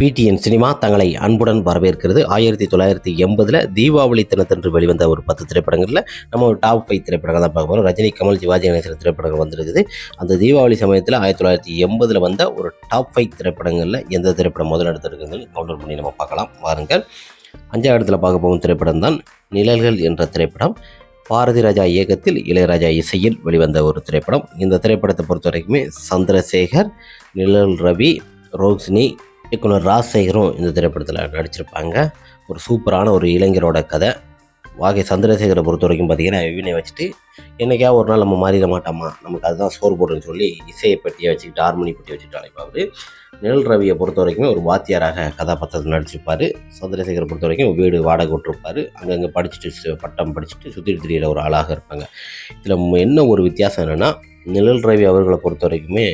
PTN cinema தங்களை அன்புடன் வரவேற்கிறது. ஆயிரத்தி தொள்ளாயிரத்தி எண்பதில் தீபாவளி தினத்தன்று வெளிவந்த ஒரு பத்து திரைப்படங்களில் நம்ம ஒரு டாப் ஃபைவ் திரைப்படங்கள் தான் பார்க்க போகிறோம் ரஜினி கமல் சிவாஜி கணேசன் திரைப்படங்கள் வந்திருக்குது. அந்த தீபாவளி சமயத்தில் ஆயிரத்தி தொள்ளாயிரத்தி எண்பதில் வந்த ஒரு டாப் ஃபைவ் திரைப்படங்களில் எந்த திரைப்படம் முதல் எடுத்திருக்குங்கன்னு கவுண்டர் பண்ணி நம்ம பார்க்கலாம். வாருங்கள். அஞ்சாவது இடத்துல பார்க்க போகும் திரைப்படம் தான் நிழல்கள் என்ற திரைப்படம். பாரதி ராஜா இயக்கத்தில் இளையராஜா இசையில் வெளிவந்த ஒரு திரைப்படம். இந்த திரைப்படத்தை பொறுத்த வரைக்குமே சந்திரசேகர் நிழல் ரவி ரோஹினி இயக்குனர் ராஜசேகரும் இந்த திரைப்படத்தில் நடிச்சிருப்பாங்க. ஒரு சூப்பரான ஒரு இளைஞரோட கதை. வாகை சந்திரசேகரை பொறுத்த வரைக்கும் பார்த்தீங்கன்னா இவனை வச்சுட்டு என்னைக்கா ஒரு நாள் நம்ம மாறிட மாட்டோமா? நமக்கு அதுதான் சோறு போடுன்னு சொல்லி இசையை பெட்டியை வச்சுக்கிட்டு ஹார்மோனி பெட்டி வச்சுக்கிட்டு அழைப்பாரு நிழல் ரவியை பொறுத்த வரைக்குமே ஒரு வாத்தியாராக கதாபாத்திரத்தில் நடிச்சிருப்பார். சந்திரசேகரை பொறுத்த வரைக்கும் வீடு வாடகை விட்டுருப்பார். அங்கங்கே படிச்சுட்டு பட்டம் படிச்சுட்டு சுற்றிட்டு திரியிற ஒரு ஆளாக இருப்பாங்க. இதில் என்ன ஒரு வித்தியாசம் என்னென்னா நிழல் ரவி அவர்களை பொறுத்த வரைக்குமே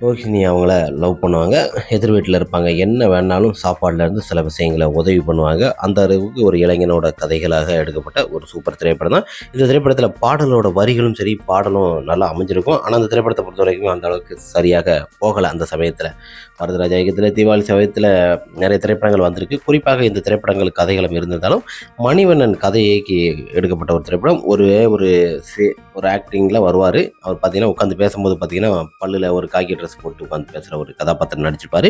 ரோஹிணி அவங்கள லவ் பண்ணுவாங்க எதிர் வீட்டில் இருப்பாங்க. என்ன வேணாலும் சாப்பாடுலேருந்து சில விஷயங்களை உதவி பண்ணுவாங்க. அந்த அளவுக்கு ஒரு இளைஞனோட கதைகளாக எடுக்கப்பட்ட ஒரு சூப்பர் திரைப்படம் தான். இந்த திரைப்படத்தில் பாடலோட வரிகளும் சரி பாடலும் நல்லா அமைஞ்சிருக்கும். ஆனால் அந்த திரைப்படத்தை பொறுத்த வரைக்கும் அந்த அளவுக்கு சரியாக போகலை அந்த சமயத்தில். வரதராஜா இயக்கத்தில் தீபாவளி சமயத்தில் நிறைய திரைப்படங்கள் வந்திருக்கு. குறிப்பாக இந்த திரைப்படங்கள் கதைகளும் இருந்திருந்தாலும் மணிவண்ணன் கதையை எடுக்கப்பட்ட ஒரு திரைப்படம். ஒரு ஒரு ஒரு ஆக்டிங்கில் வருவார். அவர் பார்த்தீங்கன்னா உட்காந்து பேசும்போது பார்த்தீங்கன்னா பல்லில் ஒரு காக்கி ட்ரெஸ் போட்டு உட்காந்து பேசுகிற ஒரு கதாபாத்திரம் நடிச்சிருப்பார்.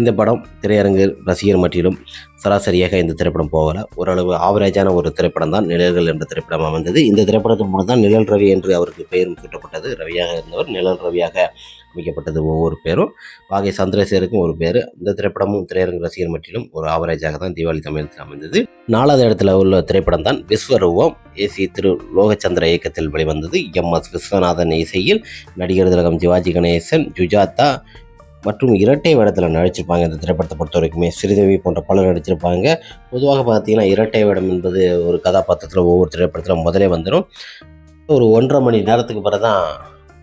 இந்த படம் திரையரங்கு ரசிகர் மட்டிலும் சராசரியாக இந்த திரைப்படம் போகலை. ஓரளவு ஆவரேஜான ஒரு திரைப்படம் தான். நிழல்கள் என்ற திரைப்படம் அமைந்தது இந்த திரைப்படத்தின் மூலம் தான் நிழல் ரவி என்று அவருக்கு பெயரும் சூட்டப்பட்டது. ரவியாக இருந்தவர் நிழல் ரவியாக அமைக்கப்பட்டது ஒவ்வொரு பேரும். வாகை சந்திரசேகருக்கும் ஒரு பேர். இந்த திரைப்படமும் திரையரங்கு ரசிகர் மட்டிலும் ஒரு ஆவரேஜாக தான் தீபாவளி தமிழத்தில் அமைந்தது. நாலாவது இடத்துல உள்ள திரைப்படம் தான் விஸ்வரூபம் ஏசி திரு லோகச்சந்திர இயக்கத்தில் வெளிவந்தது. எம் எஸ் விஸ்வநாதன் இசையில் நடிகர் திலகம் சிவாஜி கணேசன் ஜுஜாதா மற்றும் இரட்டை வேடத்தில் நடிச்சிருப்பாங்க. இந்த திரைப்படத்தை பொறுத்த வரைக்குமே ஸ்ரீதேவி போன்ற பலர் நடிச்சிருப்பாங்க. பொதுவாக பார்த்தீங்கன்னா இரட்டை வேடம் என்பது ஒரு கதாபாத்திரத்தில் ஒவ்வொரு திரைப்படத்தில் முதலே வந்துடும் ஒரு ஒன்றரை மணி நேரத்துக்கு பிறகு தான்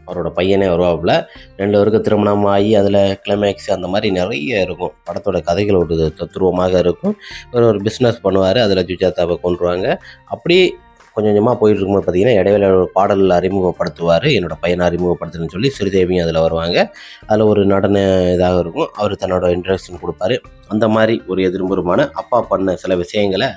அவரோட பையனே வருவாப்புல. ரெண்டு பேருக்கும் திருமணம் ஆகி அதில் கிளைமேக்ஸ் அந்த மாதிரி நிறைய இருக்கும். படத்தோட கதைகள் ஒரு தத்துருவமாக இருக்கும். ஒரு ஒரு பிஸ்னஸ் பண்ணுவார் அதில் ஜுஜாதாவை கொண்டுருவாங்க அப்படி கொஞ்சம் கொஞ்சமாக போயிட்டு இருக்கும்போது பார்த்தீங்கன்னா இடையில ஒரு பாடலில் அறிமுகப்படுத்துவார். என்னோட பையனை அறிமுகப்படுத்துன்னு சொல்லி ஸ்ரீதேவியும் அதில் வருவாங்க. அதில் ஒரு நடன இதாக இருக்கும். அவர் தன்னோட இன்ட்ரெக்ஷன் கொடுப்பாரு. அந்த மாதிரி ஒரு எதிர்புறமான அப்பா பண்ண சில விஷயங்களை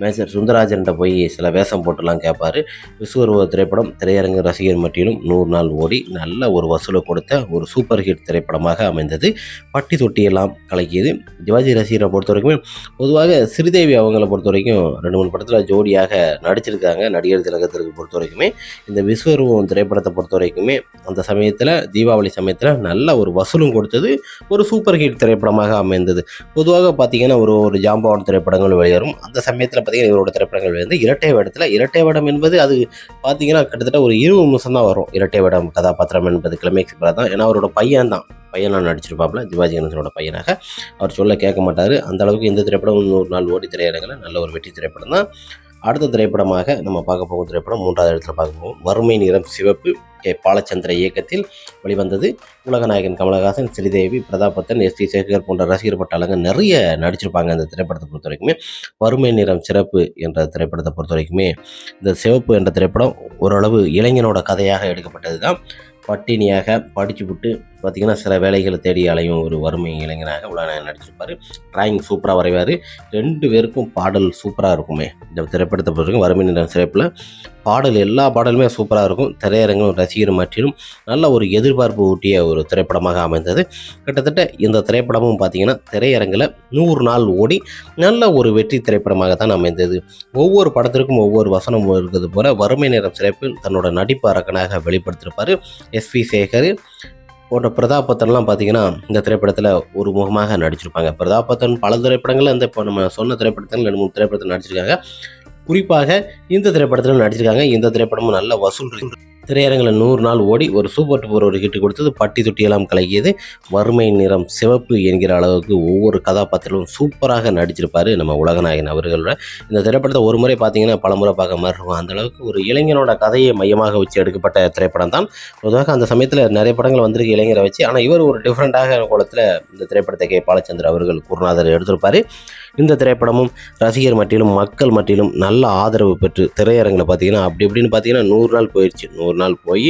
மேஜர் சுந்தரராஜன்கிட்ட போய் சில வேஷம் போட்டுலாம் கேட்பாரு விஸ்வரூப திரைப்படம் திரையரங்கு ரசிகர் மட்டிலும் நூறு நாள் ஓடி நல்ல ஒரு வசூலை கொடுத்த ஒரு சூப்பர் ஹிட் திரைப்படமாக அமைந்தது. பட்டி தொட்டியெல்லாம் கலக்கியது. சிவாஜி ரசிகரை பொறுத்த வரைக்கும் பொதுவாக ஸ்ரீதேவி அவங்கள பொறுத்த வரைக்கும் ரெண்டு மூணு படத்தில் ஜோடியாக நடிச்சிருக்காங்க. நடிகர் திலகத்திற்கு பொறுத்த வரைக்குமே இந்த விஸ்வரூபம் திரைப்படத்தை பொறுத்த வரைக்குமே அந்த சமயத்தில் தீபாவளி சமயத்தில் நல்ல ஒரு வசூலும் கொடுத்தது. ஒரு சூப்பர் ஹிட் திரைப்படமாக அமைந்தது. பொதுவாக பார்த்தீங்கன்னா ஒரு ஒரு ஜாம்பவான் திரைப்படங்கள் வெளிவரும் அந்த சமயத்தில் பார்த்தீங்கன்னா இவரோட திரைப்படங்கள் வந்து இரட்டை வேடத்தில் இரட்டை வேடம் என்பது அது பார்த்தீங்கன்னா கிட்டத்தட்ட ஒரு இருபது நிமிஷம் தான் வரும். இரட்டை வேடம் கதாபாத்திரம் என்பது கிளைமேக்ஸ் தான் ஏன்னா அவரோட பையன் தான் பையனாக நடிச்சிருப்பாப்புல சிவாஜி கணேசனோட பையனாக. அவர் சொல்ல கேட்க மாட்டார். அந்த அளவுக்கு இந்த திரைப்படம் நூறு நாள் ஓடி திரையரங்கில். நல்ல ஒரு வெற்றி திரைப்படம் தான் அடுத்த திரைப்படமாக நம்ம பார்க்க போகும் திரைப்படம் மூன்றாவது இடத்துல பார்க்க போகும். வறுமை நிறம் சிவப்பு கே. பாலச்சந்திர இயக்கத்தில் வெளிவந்தது உலகநாயகன் கமலஹாசன் ஸ்ரீதேவி பிரதாபத்தன் எஸ். டி. சேகர் போன்ற ரசிகர் பட்டாளங்க நிறைய நடிச்சிருப்பாங்க இந்த திரைப்படத்தை பொறுத்த வரைக்குமே. வறுமை நிறம் சிறப்பு என்ற திரைப்படத்தை பொறுத்த வரைக்குமே இந்த சிவப்பு என்ற திரைப்படம் ஓரளவு இளைஞனோட கதையாக எடுக்கப்பட்டது தான் பட்டினியாக படிச்சு விட்டு பார்த்திங்கன்னா சில வேலைகளை தேடி அலையும் ஒரு வறுமை இளைஞனாக உள்ள நடிச்சிருப்பார். டிராயிங் சூப்பராக வரைவார். ரெண்டு பேருக்கும் பாடல் சூப்பராக இருக்குமே. இந்த திரைப்படத்தை பொறுத்தவரைக்கும் வறுமை நிறம் சிறப்பில். பாடல் எல்லா பாடலுமே சூப்பராக இருக்கும். திரையரங்கும் ரசிகர் மாற்றிலும் நல்ல ஒரு எதிர்பார்ப்பு ஊட்டிய ஒரு திரைப்படமாக அமைந்தது. கிட்டத்தட்ட இந்த திரைப்படமும் பார்த்தீங்கன்னா திரையரங்கில் நூறு நாள் ஓடி நல்ல ஒரு வெற்றி திரைப்படமாக தான் அமைந்தது. ஒவ்வொரு படத்திற்கும் ஒவ்வொரு வசனம் இருக்கிறது போல வறுமை நிறம் சிறப்பில் தன்னோட நடிப்பு அரக்கனாக வெளிப்படுத்தியிருப்பார் எஸ் வி சேகர் போன்ற பிரதாபத்தன்லாம் பார்த்தீங்கன்னா இந்த திரைப்படத்தில் ஒரு முகமாக நடிச்சிருப்பாங்க. பிரதாபத்தன் பல திரைப்படங்களில் இந்த இப்போ நம்ம சொன்ன திரைப்படத்தில் ரெண்டு மூணு திரைப்படத்தில் நடிச்சிருக்காங்க. குறிப்பாக இந்த திரைப்படத்தில் நடிச்சிருக்காங்க. இந்த திரைப்படமும் நல்ல வசூல் திரையரங்கில் நூறு நாள் ஓடி ஒரு சூப்பர் டூப்பர் ஒரு ஹிட் கொடுத்தது. பட்டி தொட்டியெல்லாம் கலகியது வறுமை நிறம் சிவப்பு என்கிற அளவுக்கு ஒவ்வொரு கதாபாத்திரமும் சூப்பராக நடிச்சிருப்பார் நம்ம உலகநாயகன் அவர்களோட. இந்த திரைப்படத்தை ஒரு முறை பார்த்தீங்கன்னா பல முறை பார்க்க மாதிரி இருக்கும். அந்த அளவுக்கு ஒரு இளைஞனோட கதையை மையமாக வச்சு எடுக்கப்பட்ட திரைப்படம் தான். பொதுவாக அந்த சமயத்தில் நிறைய படங்கள் வந்திருக்கு இளைஞரை வச்சு. ஆனால் இவர் ஒரு டிஃப்ரெண்ட்டாக கோலத்தில் இந்த திரைப்படத்தை கே. பாலச்சந்திர அவர்கள் குருநாதர் எடுத்திருப்பார். இந்த திரைப்படமும் ரசிகர் மட்டிலும் மக்கள் மட்டிலும் நல்ல ஆதரவு பெற்று திரையரங்கில் பார்த்தீங்கன்னா அப்படி இப்படின்னு பார்த்தீங்கன்னா நூறு நாள் போயிடுச்சு நூறு நூறு நாள் போய்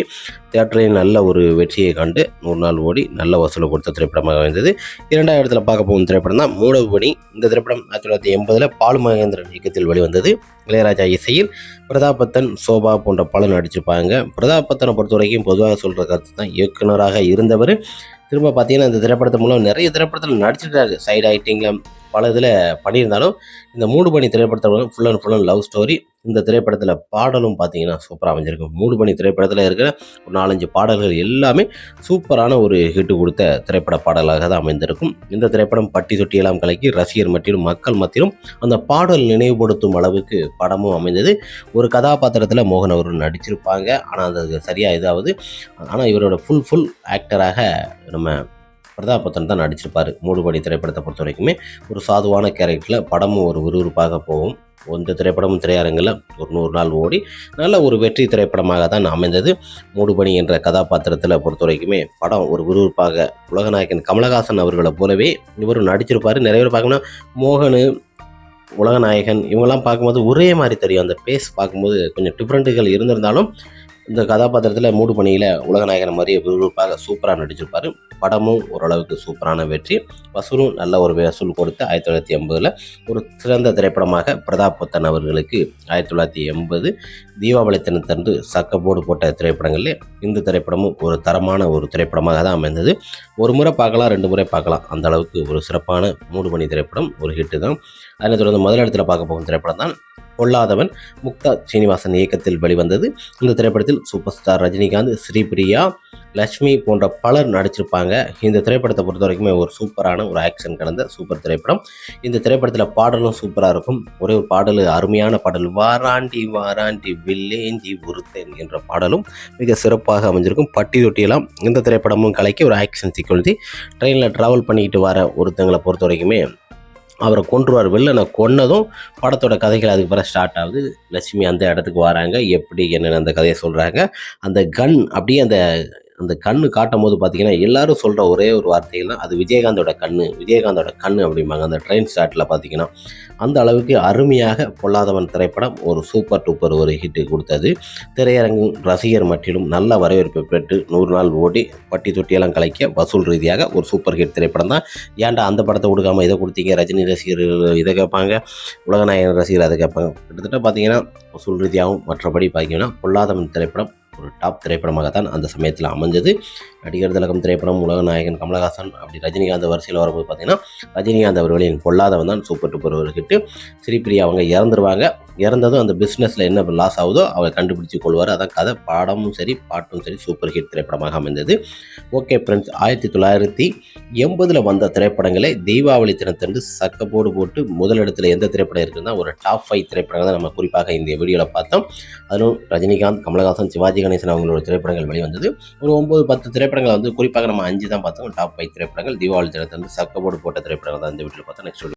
தியேட்டரில் நல்ல ஒரு வெற்றியை கண்டு நூறு நாள் ஓடி நல்ல வசூலை கொடுத்த திரைப்படமாக இருந்தது இரண்டாவது இடத்துல பார்க்க போகும் திரைப்படம் தான் மூடவுபணி இந்த திரைப்படம் ஆயிரத்தி தொள்ளாயிரத்தி எண்பதில் பாலு மகேந்திரன் இயக்கத்தில் வெளிவந்தது. இளையராஜா இசையில் பிரதாபத்தன் சோபா போன்ற பலர் நடிச்சிருப்பாங்க. பிரதாபத்தனை பொறுத்த வரைக்கும் பொதுவாக சொல்கிற கருத்து தான் இயக்குனராக இருந்தவர். திரும்ப பார்த்தீங்கன்னா இந்த திரைப்படத்து மூலம் நிறைய திரைப்படத்தில் நடிச்சிருக்காரு. சைடு ஆக்டிங்கில் பல இதில் பண்ணியிருந்தாலும் இந்த மூடு பணி திரைப்படத்தில் full and full and love story இந்த திரைப்படத்தில் பாடலும் பார்த்தீங்கன்னா சூப்பராக அமைஞ்சிருக்கு. மூடு பணி திரைப்படத்தில் இருக்கிற ஒரு நாலு நாலஞ்சு பாடல்கள் எல்லாமே சூப்பரான ஒரு ஹிட்டு கொடுத்த திரைப்பட பாடலாக தான் அமைந்திருக்கும். இந்த திரைப்படம் பட்டி தொட்டியெல்லாம் கலக்கி ரசிகர் மத்தியிலும் மக்கள் மத்தியிலும் அந்த பாடல் நினைவுபடுத்தும் அளவுக்கு படமும் அமைந்தது. ஒரு கதாபாத்திரத்தில் மோகன் அவர்கள் நடிச்சிருப்பாங்க. ஆனால் அது சரியாக இதாவது ஆனால் இவரோட ஃபுல் ஃபுல் ஆக்டராக நம்ம பிரதாபத்தன் தான் நடிச்சிருப்பார். மூடுபடி திரைப்படத்தை பொறுத்த வரைக்குமே ஒரு சாதுவான கேரக்டரில் படமும் ஒரு விறுவிறுப்பாக போகும். இந்த திரைப்படமும் திரையரங்கில் ஒரு நூறு நாள் ஓடி நல்ல ஒரு வெற்றி திரைப்படமாக தான் அமைந்தது. மூடுபணி என்ற கதாபாத்திரத்தில் பொறுத்த வரைக்குமே படம் ஒரு விறுவிறுப்பாக உலகநாயகன் கமலஹாசன் அவர்களை போலவே இவரும் நடிச்சிருப்பார். நிறைய பேர் பார்க்கணும்னா மோகனு உலகநாயகன் இவங்கெல்லாம் பார்க்கும்போது ஒரே மாதிரி தெரியும். அந்த பேஸ் பார்க்கும்போது கொஞ்சம் டிஃப்ரெண்ட்டுகள் இருந்திருந்தாலும் இந்த கதாபாத்திரத்தில் மூடு பணியில் உலகநாயகன் மாதிரியே விறுவிறுப்பாக சூப்பராக நடிச்சிருப்பார். படமும் ஓரளவுக்கு சூப்பரான வெற்றி. வசூலும் நல்ல ஒரு வசூல் கொடுத்து ஆயிரத்தி தொள்ளாயிரத்தி எண்பதில் ஒரு சிறந்த திரைப்படமாக பிரதாப் புத்தன் அவர்களுக்கு ஆயிரத்தி தொள்ளாயிரத்தி எண்பது தீபாவளி தினத்தன்று சக்கப்போடு போட்ட திரைப்படங்களில் இந்த திரைப்படமும் ஒரு தரமான ஒரு திரைப்படமாக தான் அமைந்தது. ஒரு முறை பார்க்கலாம் ரெண்டு முறை பார்க்கலாம். அந்த அளவுக்கு ஒரு சிறப்பான மூடு மணி திரைப்படம் ஒரு ஹிட்டு தான். அதனை தொடர்ந்து முதலிடத்தில் பார்க்க போகும் திரைப்படம் தான் பொல்லாதவன் முக்தா சீனிவாசன் இயக்கத்தில் வெளிவந்தது. இந்த திரைப்படத்தில் சூப்பர் ஸ்டார் ரஜினிகாந்த் ஸ்ரீபிரியா லக்ஷ்மி போன்ற பலர் நடிச்சிருப்பாங்க. இந்த திரைப்படத்தை பொறுத்த வரைக்குமே ஒரு சூப்பரான ஒரு ஆக்ஷன் கலந்த சூப்பர் திரைப்படம். இந்த திரைப்படத்தில் பாடலும் சூப்பராக இருக்கும். ஒரே ஒரு பாடல் அருமையான பாடல் வாராண்டி வாராண்டி வில்லேஞ்சி உருத்தேன் என்ற பாடலும் மிக சிறப்பாக அமைஞ்சிருக்கும். பட்டி தொட்டியெல்லாம் இந்த திரைப்படமும் கலைக்கு ஒரு ஆக்ஷன் சீக்வன்சி ட்ரெயினில் ட்ராவல் பண்ணிக்கிட்டு வர ஒருத்தங்களை பொறுத்த வரைக்குமே அவரை கொன்றுவார். வில்லனை கொன்னதும் படத்தோட கதைகள் அதுக்கு பிறகு ஸ்டார்ட் ஆகுது. லட்சுமி அந்த இடத்துக்கு வராங்க. எப்படி என்னென்னு அந்த கதையை சொல்கிறாங்க அந்த கன் அப்படியே அந்த அந்த கண்ணு காட்டும் போது பார்த்தீங்கன்னா எல்லாரும் சொல்கிற ஒரே ஒரு வார்த்தைகள் தான் அது விஜயகாந்தோட கண்ணு விஜயகாந்தோட கண்ணு அப்படிம்பாங்க. அந்த ட்ரெயின் ஸ்டார்ட்டில் பார்த்தீங்கன்னா அந்த அளவுக்கு அருமையாக பொல்லாதவன் திரைப்படம் ஒரு சூப்பர் டூப்பர் ஒரு ஹிட்டு கொடுத்தது. திரையரங்கு ரசிகர் மட்டிலும் நல்ல வரவேற்பை பெற்று நூறு நாள் ஓடி பட்டி தொட்டியெல்லாம் கலைக்க வசூல் ரீதியாக ஒரு சூப்பர் ஹிட் திரைப்படம் தான். ஏன்டா அந்த படத்தை கொடுக்காம இதை கொடுத்தீங்க? ரஜினி ரசிகர்கள் இதை கேட்பாங்க உலகநாயகன் ரசிகர் அதை கேட்பாங்க. கிட்டத்தட்ட பார்த்தீங்கன்னா வசூல் ரீதியாகவும் மற்றபடி பார்த்தீங்கன்னா பொல்லாதவன் திரைப்படம் ஒரு டாப் திரைப்படமாக தான் அந்த சமயத்தில் அமைஞ்சது. நடிகர் திலகம் திரைப்படம் உலக நாயகன் கமலஹாசன் அப்படி ரஜினிகாந்த் வரிசையில் வரும்போது பார்த்தீங்கன்னா ரஜினிகாந்த் அவர்களின் பொல்லாதவன் தான் சூப்பர் டூப்பர் ஒரு ஹிட்டு ஸ்ரீபிரியா அவங்க இறந்துருவாங்க. இறந்ததும் அந்த பிஸ்னஸில் என்ன லாஸ் ஆகுதோ அவங்க கண்டுபிடிச்சு கொள்வார். அதான் கதை. பாடமும் சரி பாட்டும் சரி சூப்பர் ஹிட் திரைப்படமாக அமைந்தது. ஓகே ஃப்ரெண்ட்ஸ் ஆயிரத்தி தொள்ளாயிரத்தி எண்பதில் வந்த திரைப்படங்களை தீபாவளி தினத்தன்று சக்கப்போடு போட்டு முதலிடத்தில் எந்த திரைப்படம் இருக்குன்னா ஒரு டாப் ஃபைவ் திரைப்படங்கள் தான் நம்ம குறிப்பாக இந்த வீடியோவில் பார்த்தோம். அதுவும் ரஜினிகாந்த் கமலஹாசன் சிவாஜி கணேசன் அவங்களோட திரைப்படங்கள் வெளிவந்தது. ஒரு ஒம்பது பத்து திரைப்படங்கள் வந்து குறிப்பாக நம்ம அஞ்சு தான் பார்த்தோம். டாப் ஃபைவ் திரைப்படங்கள் தீபாவளி தினத்தன்று சக்கப்போடு போட்ட திரைப்படங்கள் தான் இந்த வீட்டில் பார்த்தோம். நெக்ஸ்ட்